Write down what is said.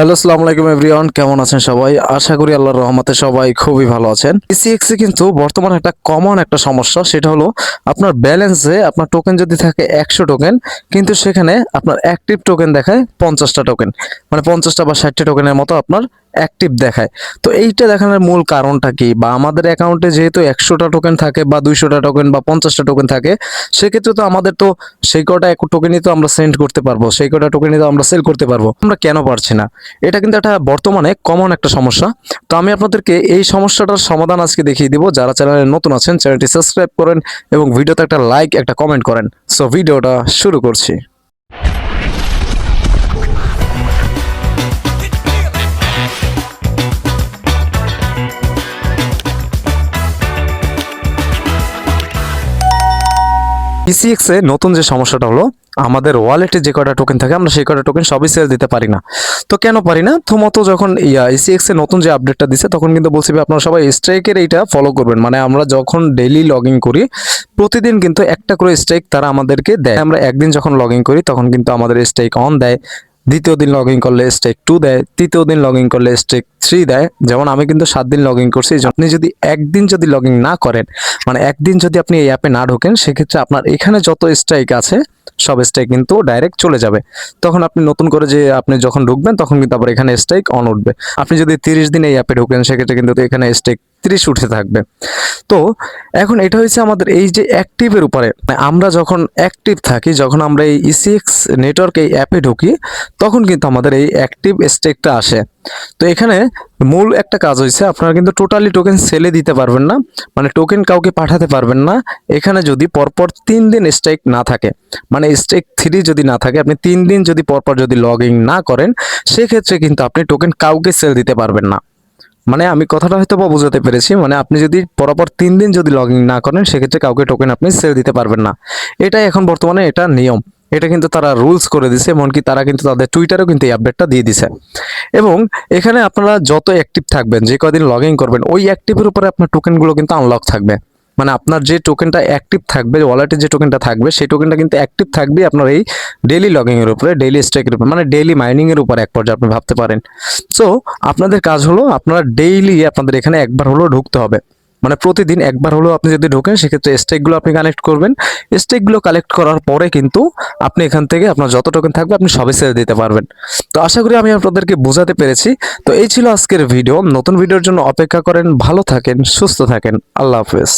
Hello, আসসালামু আলাইকুম everyone. কেমন আছেন সবাই? আশা করি আল্লাহর রহমতে সবাই খুবই ভালো আছেন। ইসিএক্সে কিন্তু বর্তমানে একটা কমন একটা সমস্যা, সেটা হলো আপনার ব্যালেন্সে আপনার টোকেন যদি থাকে একশো টোকেন কিন্তু সেখানে আপনার অ্যাক্টিভ টোকেন দেখায় পঞ্চাশটা টোকেন মানে পঞ্চাশটা বা ষাটটা টোকেনের মতো আপনার অ্যাক্টিভ দেখায়। তো এইটা দেখানোর মূল কারণটা কি? বা আমাদের অ্যাকাউন্টে যেহেতু একশোটা টোকেন থাকে বা দুইশোটা টোকেন বা পঞ্চাশটা টোকেন থাকে, সেক্ষেত্রে তো আমাদের তো সেই কটা এক টোকেনই তো আমরা সেন্ড করতে পারব, সেই কটা টোকেনই তো আমরা সেল করতে পারব। আমরা কেন পারছি না? এটা কিন্তু একটা বর্তমানে কমন একটা সমস্যা। তো আমি আপনাদেরকে এই সমস্যাটার সমাধান আজকে দেখিয়ে দিব। যারা চ্যানেলে নতুন আছেন চ্যানেলটি সাবস্ক্রাইব করেন এবং ভিডিওতে একটা লাইক একটা কমেন্ট করেন। সো ভিডিওটা শুরু করছি। ইসিএক্স এ নতুন যে সমস্যাটা হলো, আমাদের ওয়ালেটে যে কটা টোকেন থাকে, আমরা সেই কটা টোকেন সবই সেল দিতে পারি না। তো কেন পারি না? তো মতো যখন ইসিএক্স এ নতুন যে আপডেটটা দিছে, তখন কিন্তু বলছি আপনারা সবাই স্ট্রাইকের এইটা ফলো করবেন। মানে আমরা যখন ডেইলি লগ করি, প্রতিদিন কিন্তু একটা করে স্ট্রাইক তারা আমাদেরকে দেয়। আমরা একদিন যখন লগ করি, তখন কিন্তু আমাদের স্ট্রাইক অন দেয়। দ্বিতীয় দিন লগ করলে স্টেক টু দেয়। তৃতীয় দিন লগ করলে স্টেক থ্রি দেয়, যেমন আমি কিন্তু সাত দিন লগ ইন করছি আপনি যদি একদিন যদি লগ ইন না করেন মানে একদিন যদি আপনি এই অ্যাপে না ঢোকেন, সেক্ষেত্রে আপনার এখানে যত স্ট্রাইক আছে, সব স্ট্রাইক কিন্তু ডাইরেক্ট চলে যাবে। তখন আপনি নতুন করে যে আপনি যখন ঢুকবেন, তখন কিন্তু আবার এখানে স্ট্রাইক অন উঠবে। আপনি যদি তিরিশ দিন এই অ্যাপে ঢোকেন, সেক্ষেত্রে কিন্তু এখানে স্ট্রাইক তিরিশ উঠে থাকবে। তো, এখন এটা হয়েছে আমাদের এই যে অ্যাক্টিভের উপরে। মানে আমরা যখন অ্যাক্টিভ থাকি, যখন আমরা এই ইসিএক্স নেটওয়ার্ক এই অ্যাপে ঢুকি, তখন কিন্তু আমাদের এই অ্যাক্টিভ স্টেকটা আসে। তো এখানে মূল একটা কাজ হয়েছে, আপনারা কিন্তু টোটালি টোকেন সেলে দিতে পারবেন না মানে টোকেন কাউকে পাঠাতে পারবেন না। এখানে যদি পরপর তিন দিন স্ট্রাইক না থাকে মানে স্ট্রাইক থ্রি যদি না থাকে, আপনি তিন দিন যদি পরপর যদি লগ না করেন, সেক্ষেত্রে কিন্তু আপনি টোকেন কাউকে সেল দিতে পারবেন না। মানে আমি কথাটা হয়তো বা বোঝাতে পেরেছি মানে আপনি যদি পরপর তিন দিন যদি লগ না করেন, সেক্ষেত্রে কাউকে টোকেন আপনি সেল দিতে পারবেন না। এটাই এখন বর্তমানে এটা নিয়ম। এটা কিন্তু তারা রুলস করে দিছে, এমনকি তারা কিন্তু তাদের টুইটারেও কিন্তু এই আপডেটটা দিয়ে দিছে। এবং এখানে আপনারা যত অ্যাক্টিভ থাকবেন, যে কদিন লগ ইন করবেন, ওই অ্যাক্টিভের উপরে আপনার টোকেনগুলো কিন্তু আনলক থাকবে। মানে আপনার যে টোকেনটা অ্যাক্টিভ থাকবে ওয়ালেটে যে টোকেনটা থাকবে, সেই টোকেনটা কিন্তু অ্যাক্টিভ থাকবে আপনার এই ডেইলি লগিং এর উপরে ডেইলি স্টেকের উপরে মানে ডেইলি মাইনিংয়ের উপর এক পর্যায়ে আপনি ভাবতে পারেন। সো আপনাদের কাজ হলো, আপনারা ডেইলি আপনাদের এখানে একবার হলেও ঢুকতে হবে। মানে প্রতিদিন একবার হলেও আপনি যদি ঢোকেন, সেক্ষেত্রে স্টেকগুলো আপনি কালেক্ট করবেন। স্টেকগুলো কালেক্ট করার পরে কিন্তু আপনি এখান থেকে আপনার যত টোকেন থাকবে, আপনি সবই ছেড়ে দিতে পারবেন। তো আশা করি আমি আপনাদেরকে বোঝাতে পেরেছি। তো এই ছিল আজকের ভিডিও নতুন ভিডিওর জন্য অপেক্ষা করেন। ভালো থাকেন, সুস্থ থাকেন। আল্লাহ হাফেজ।